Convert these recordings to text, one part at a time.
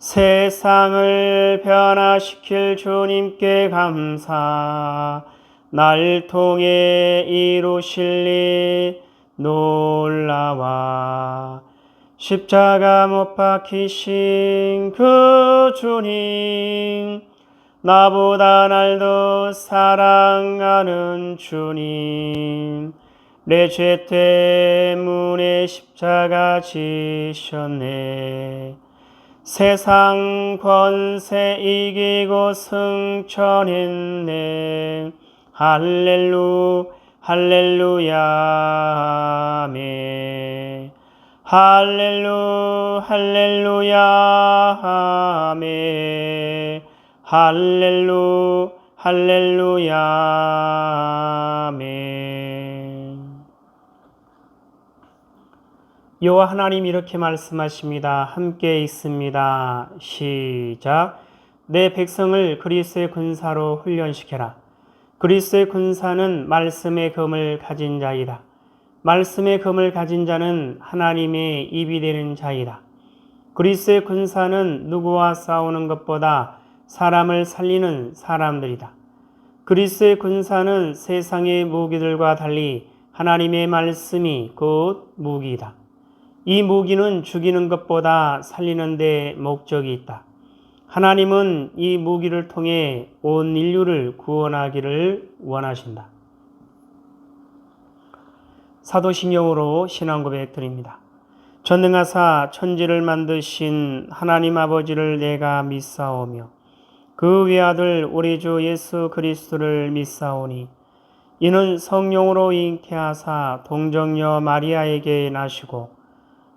세상을 변화시킬 주님께 감사. 날 통해 이루실 일 놀라와. 십자가 못 박히신 그 주님 나보다 날 더 사랑하는 주님 내 죄 때문에 십자가 지셨네 세상 권세 이기고 승천했네. 할렐루 할렐루야 아멘. 할렐루 할렐루야 아멘. 할렐루 할렐루야 아멘 여호와 하나님 이렇게 말씀하십니다. 함께 있습니다. 시작. 내 백성을 그리스의 군사로 훈련시켜라. 그리스의 군사는 말씀의 금을 가진 자이다. 말씀의 금을 가진 자는 하나님의 입이 되는 자이다. 그리스의 군사는 누구와 싸우는 것보다 사람을 살리는 사람들이다. 그리스의 군사는 세상의 무기들과 달리 하나님의 말씀이 곧 무기이다. 이 무기는 죽이는 것보다 살리는 데 목적이 있다. 하나님은 이 무기를 통해 온 인류를 구원하기를 원하신다. 사도신경으로 신앙 고백 드립니다. 전능하사 천지를 만드신 하나님 아버지를 내가 믿사오며 그 외아들 우리 주 예수 그리스도를 믿사오니 이는 성령으로 잉태하사 동정녀 마리아에게 나시고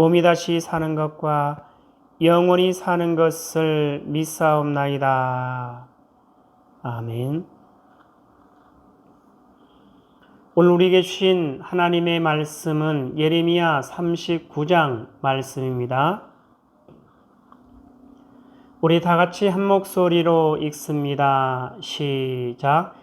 몸이 다시 사는 것과 영원히 사는 것을 믿사옵나이다. 아멘. 오늘 우리에게 주신 하나님의 말씀은 예레미야 39장 말씀입니다. 우리 다 같이 한 목소리로 읽습니다. 시작.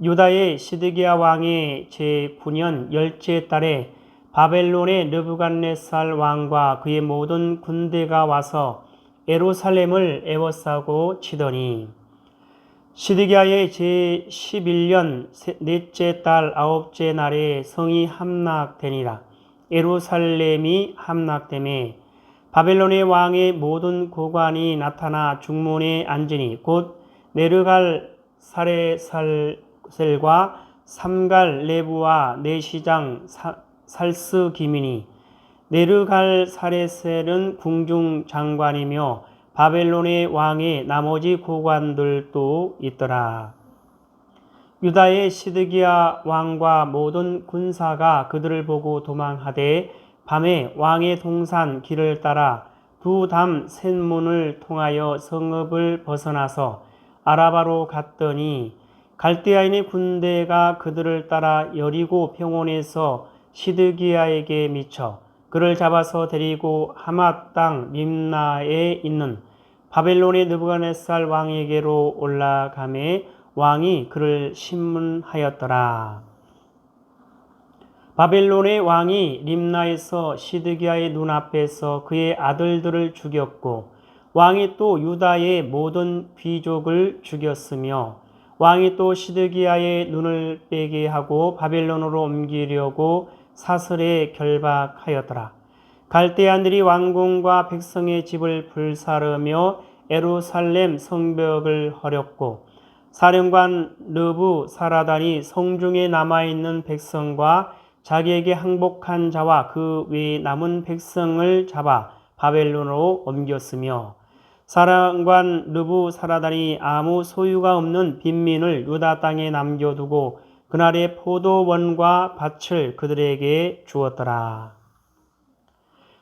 유다의 시드기야 왕의 제9년 열째 달에 바벨론의 느부갓네살 왕과 그의 모든 군대가 와서 에루살렘을 에워싸고 치더니 시드기야의 제11년 넷째 달 아홉째 날에 성이 함락되니라. 에루살렘이 함락됨에 바벨론의 왕의 모든 고관이 나타나 중문에 앉으니 곧 내르갈 사레살셀과 삼갈 레부와 내시장 살스 기민이 네르갈 사레셀은 궁중 장관이며 바벨론의 왕의 나머지 고관들도 있더라. 유다의 시드기야 왕과 모든 군사가 그들을 보고 도망하되 밤에 왕의 동산 길을 따라 두담 셋문을 통하여 성읍을 벗어나서 아라바로 갔더니 갈대아인의 군대가 그들을 따라 여리고 평원에서 시드기야에게 미쳐 그를 잡아서 데리고 하맛 땅 림나에 있는 바벨론의 느부갓네살 왕에게로 올라가매 왕이 그를 신문하였더라. 바벨론의 왕이 림나에서 시드기야의 눈앞에서 그의 아들들을 죽였고 왕이 또 유다의 모든 귀족을 죽였으며 왕이 또 시드기야의 눈을 빼게 하고 바벨론으로 옮기려고 사슬에 결박하였더라. 갈대아들이 왕궁과 백성의 집을 불사르며 에루살렘 성벽을 허렸고 사령관 르부 사라단이 성중에 남아있는 백성과 자기에게 항복한 자와 그 외 남은 백성을 잡아 바벨론으로 옮겼으며 사령관 르부 사라단이 아무 소유가 없는 빈민을 유다 땅에 남겨두고 그날의 포도원과 밭을 그들에게 주었더라.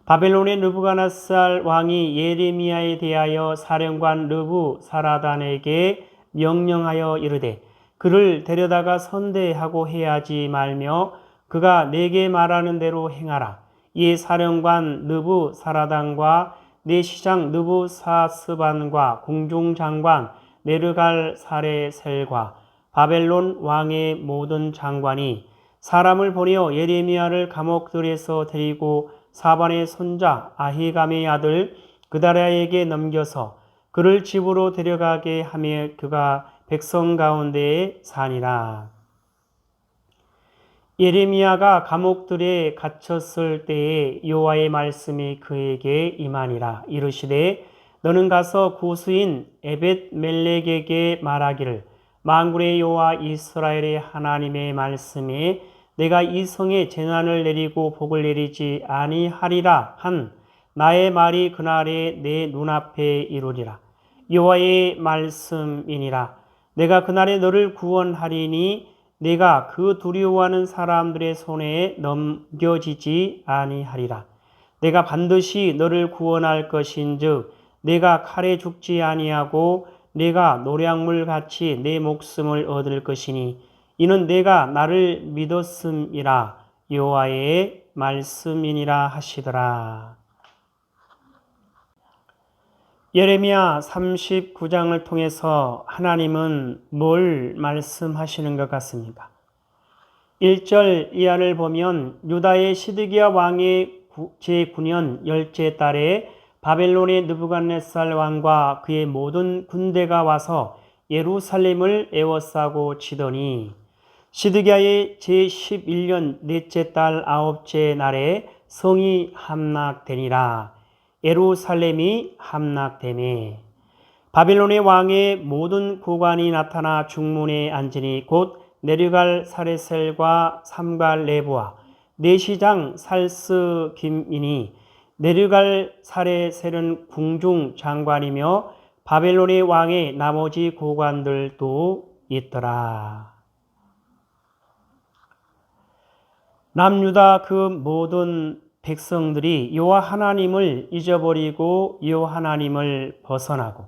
바벨론의 느부갓네살 왕이 예레미야에 대하여 사령관 르부 사라단에게 명령하여 이르되 그를 데려다가 선대하고 해야지 말며 그가 내게 말하는 대로 행하라. 이 사령관 느부 사라단과 내 시장 느부 사스반과 공중장관 네르갈 사레셀과 바벨론 왕의 모든 장관이 사람을 보내어 예레미야를 감옥들에서 데리고 사반의 손자 아히감의 아들 그다랴에게 넘겨서 그를 집으로 데려가게 하며 그가 백성 가운데에 사니라. 예레미야가 감옥들에 갇혔을 때에 여호와의 말씀이 그에게 임하니라 이르시되 너는 가서 구수인 에벳 멜렉에게 말하기를 만군의 여호와 이스라엘의 하나님의 말씀에 내가 이 성에 재난을 내리고 복을 내리지 아니하리라 한 나의 말이 그날에 내 눈앞에 이루리라. 여호와의 말씀이니라. 내가 그날에 너를 구원하리니 내가 그 두려워하는 사람들의 손에 넘겨지지 아니하리라. 내가 반드시 너를 구원할 것인즉 내가 칼에 죽지 아니하고 내가 노량물 같이 내 목숨을 얻을 것이니 이는 내가 나를 믿었음이라 여호와의 말씀이니라 하시더라. 예레미야 39장을 통해서 하나님은 뭘 말씀하시는 것 같습니까? 1절 이하를 보면 유다의 시드기야 왕의 제9년 열째 달에 바벨론의 느부갓네살 왕과 그의 모든 군대가 와서 예루살렘을 에워싸고 치더니 시드기야의 제11년 넷째 달 아홉째 날에 성이 함락되니라. 예루살렘이 함락되매 바빌론의 왕의 모든 고관이 나타나 중문에 앉으니 곧 내려갈 사레셀과 삼갈 레보와 내시장 살스 김이니 내려갈 사레셀은 궁중 장관이며 바벨론의 왕의 나머지 고관들도 있더라. 남유다 그 모든 백성들이 여호와 하나님을 잊어버리고 여호와 하나님을 벗어나고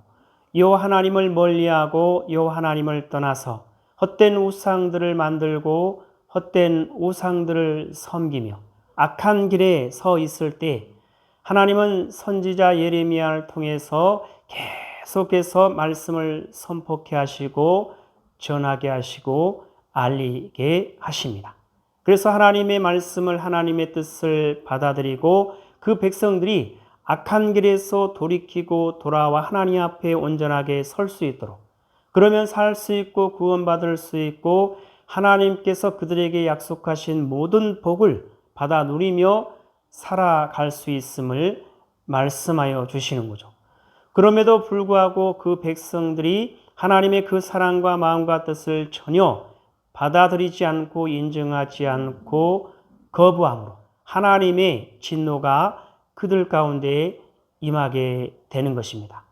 여호와 하나님을 멀리하고 여호와 하나님을 떠나서 헛된 우상들을 만들고 헛된 우상들을 섬기며 악한 길에 서 있을 때 하나님은 선지자 예레미야를 통해서 계속해서 말씀을 선포케 하시고 전하게 하시고 알리게 하십니다. 그래서 하나님의 말씀을 하나님의 뜻을 받아들이고 그 백성들이 악한 길에서 돌이키고 돌아와 하나님 앞에 온전하게 설 수 있도록 그러면 살 수 있고 구원받을 수 있고 하나님께서 그들에게 약속하신 모든 복을 받아 누리며 살아갈 수 있음을 말씀하여 주시는 거죠. 그럼에도 불구하고 그 백성들이 하나님의 그 사랑과 마음과 뜻을 전혀 받아들이지 않고 인정하지 않고 거부함으로 하나님의 진노가 그들 가운데 임하게 되는 것입니다.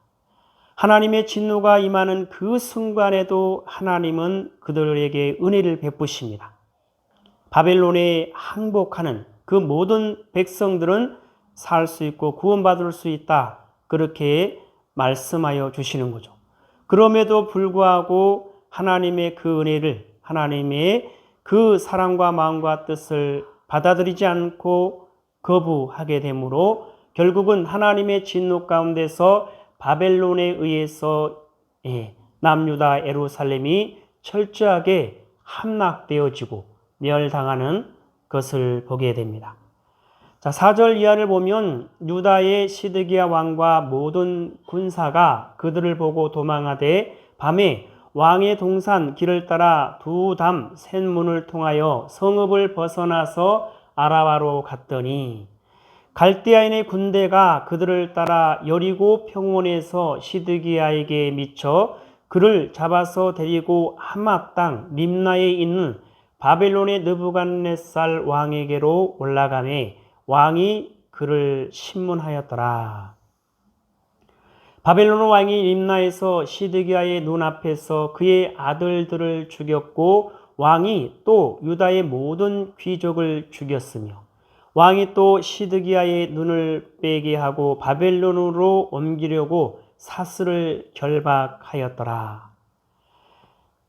하나님의 진노가 임하는 그 순간에도 하나님은 그들에게 은혜를 베푸십니다. 바벨론에 항복하는 그 모든 백성들은 살 수 있고 구원받을 수 있다. 그렇게 말씀하여 주시는 거죠. 그럼에도 불구하고 하나님의 그 은혜를 하나님의 그 사랑과 마음과 뜻을 받아들이지 않고 거부하게 되므로 결국은 하나님의 진노 가운데서 바벨론에 의해서 예, 남유다 에루살렘이 철저하게 함락되어지고 멸당하는 것을 보게 됩니다. 자, 4절 이하를 보면 유다의 시드기야 왕과 모든 군사가 그들을 보고 도망하되 밤에 왕의 동산 길을 따라 두 담 샘문을 통하여 성읍을 벗어나서 아라바로 갔더니 갈대아인의 군대가 그들을 따라 여리고 평원에서 시드기야에게 미쳐 그를 잡아서 데리고 하맛 땅 림나에 있는 바벨론의 느부갓네살 왕에게로 올라가매 왕이 그를 신문하였더라. 바벨론 왕이 림나에서 시드기야의 눈앞에서 그의 아들들을 죽였고 왕이 또 유다의 모든 귀족을 죽였으며 왕이 또 시드기야의 눈을 빼게 하고 바벨론으로 옮기려고 사슬을 결박하였더라.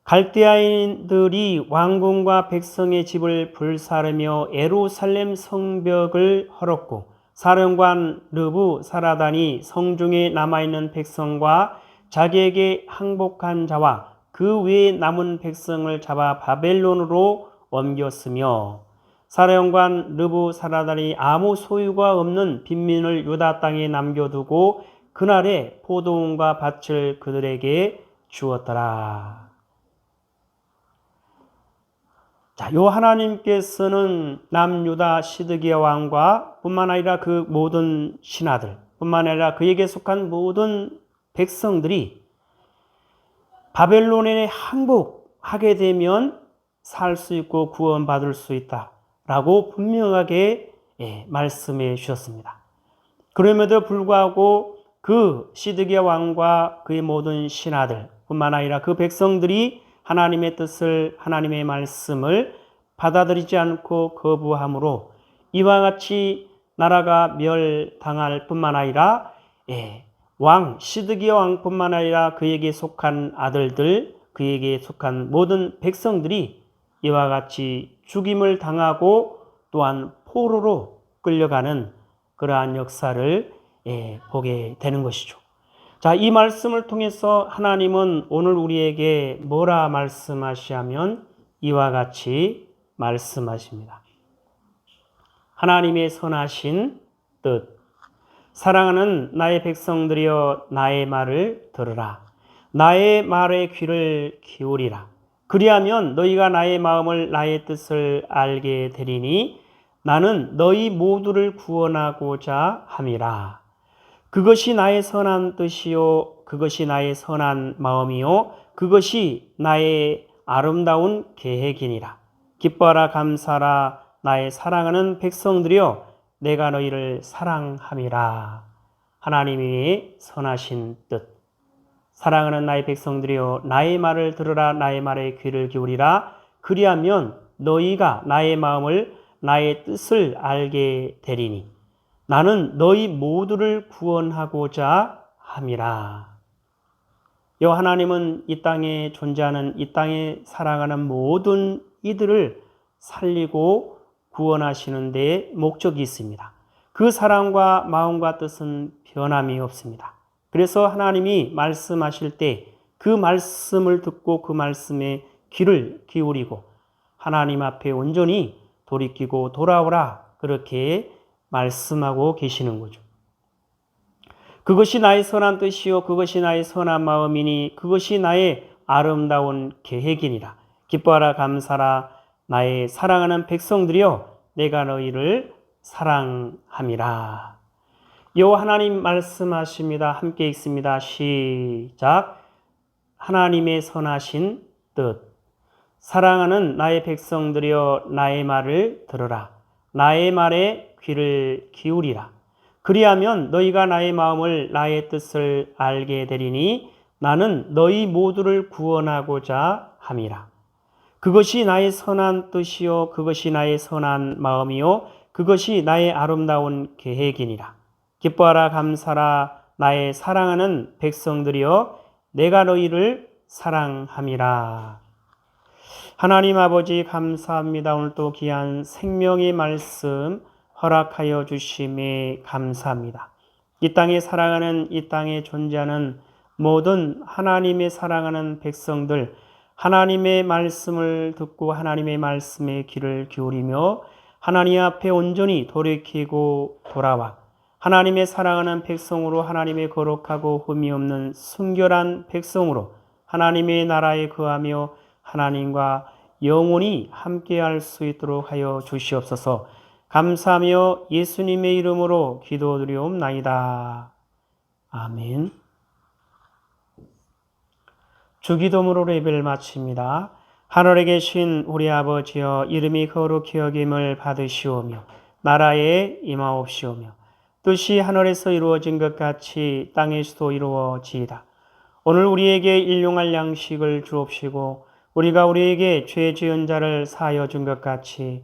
갈대아인들이 왕궁과 백성의 집을 불사르며 에루살렘 성벽을 헐었고 사령관 르부 사라단이 성중에 남아있는 백성과 자기에게 항복한 자와 그 외에 남은 백성을 잡아 바벨론으로 옮겼으며 사령관 르부 사라단이 아무 소유가 없는 빈민을 유다 땅에 남겨두고 그날에 포도원과 밭을 그들에게 주었더라. 자, 요 하나님께서는 남유다 시드기야 왕과 뿐만 아니라 그 모든 신하들, 뿐만 아니라 그에게 속한 모든 백성들이 바벨론에 항복하게 되면 살 수 있고 구원받을 수 있다 라고 분명하게 예, 말씀해 주셨습니다. 그럼에도 불구하고 그 시드기야 왕과 그의 모든 신하들 뿐만 아니라 그 백성들이 하나님의 뜻을 하나님의 말씀을 받아들이지 않고 거부함으로 이와 같이 나라가 멸당할 뿐만 아니라 예, 왕 시드기야 왕뿐만 아니라 그에게 속한 아들들 그에게 속한 모든 백성들이 이와 같이 죽임을 당하고 또한 포로로 끌려가는 그러한 역사를 예, 보게 되는 것이죠. 자, 이 말씀을 통해서 하나님은 오늘 우리에게 뭐라 말씀하시하면 이와 같이 말씀하십니다. 하나님의 선하신 뜻. 사랑하는 나의 백성들이여 나의 말을 들으라. 나의 말에 귀를 기울이라. 그리하면 너희가 나의 마음을 나의 뜻을 알게 되리니 나는 너희 모두를 구원하고자 함이라. 그것이 나의 선한 뜻이요 그것이 나의 선한 마음이요 그것이 나의 아름다운 계획이니라. 기뻐하라 감사라 나의 사랑하는 백성들이여 내가 너희를 사랑함이라. 하나님이 선하신 뜻. 사랑하는 나의 백성들이여 나의 말을 들으라 나의 말에 귀를 기울이라. 그리하면 너희가 나의 마음을 나의 뜻을 알게 되리니 나는 너희 모두를 구원하고자 함이라. 여 하나님은 이 땅에 존재하는 이 땅에 살아가는 모든 이들을 살리고 구원하시는 데 목적이 있습니다. 그 사랑과 마음과 뜻은 변함이 없습니다. 그래서 하나님이 말씀하실 때 그 말씀을 듣고 그 말씀에 귀를 기울이고 하나님 앞에 온전히 돌이키고 돌아오라 그렇게 말씀하고 계시는 거죠. 그것이 나의 선한 뜻이요 그것이 나의 선한 마음이니 그것이 나의 아름다운 계획이니라. 기뻐하라 감사라 나의 사랑하는 백성들이여 내가 너희를 사랑함이라. 요 하나님 말씀하십니다. 함께 읽습니다. 시작. 하나님의 선하신 뜻. 사랑하는 나의 백성들이여 나의 말을 들으라. 나의 말에 귀를 기울이라. 그리하면 너희가 나의 마음을 나의 뜻을 알게 되리니 나는 너희 모두를 구원하고자 함이라. 그것이 나의 선한 뜻이요 그것이 나의 선한 마음이요 그것이 나의 아름다운 계획이니라. 기뻐하라 감사라 나의 사랑하는 백성들이여 내가 너희를 사랑함이라. 하나님 아버지 감사합니다. 오늘 또 귀한 생명의 말씀 허락하여 주심에 감사합니다. 이 땅에 살아가는 이 땅에 존재하는 모든 하나님의 사랑하는 백성들 하나님의 말씀을 듣고 하나님의 말씀에 귀를 기울이며 하나님 앞에 온전히 돌이키고 돌아와 하나님의 사랑하는 백성으로 하나님의 거룩하고 흠이 없는 순결한 백성으로 하나님의 나라에 거하며 하나님과 영원히 함께할 수 있도록 하여 주시옵소서. 감사하며 예수님의 이름으로 기도드리옵나이다. 아멘. 주기도문으로 예배를 마칩니다. 하늘에 계신 우리 아버지여 이름이 거룩히 여김을 받으시오며 나라에 임하옵시오며 뜻이 하늘에서 이루어진 것 같이 땅에서도 이루어지이다. 오늘 우리에게 일용할 양식을 주옵시고 우리가 우리에게 죄 지은 자를 사하여 준 것 같이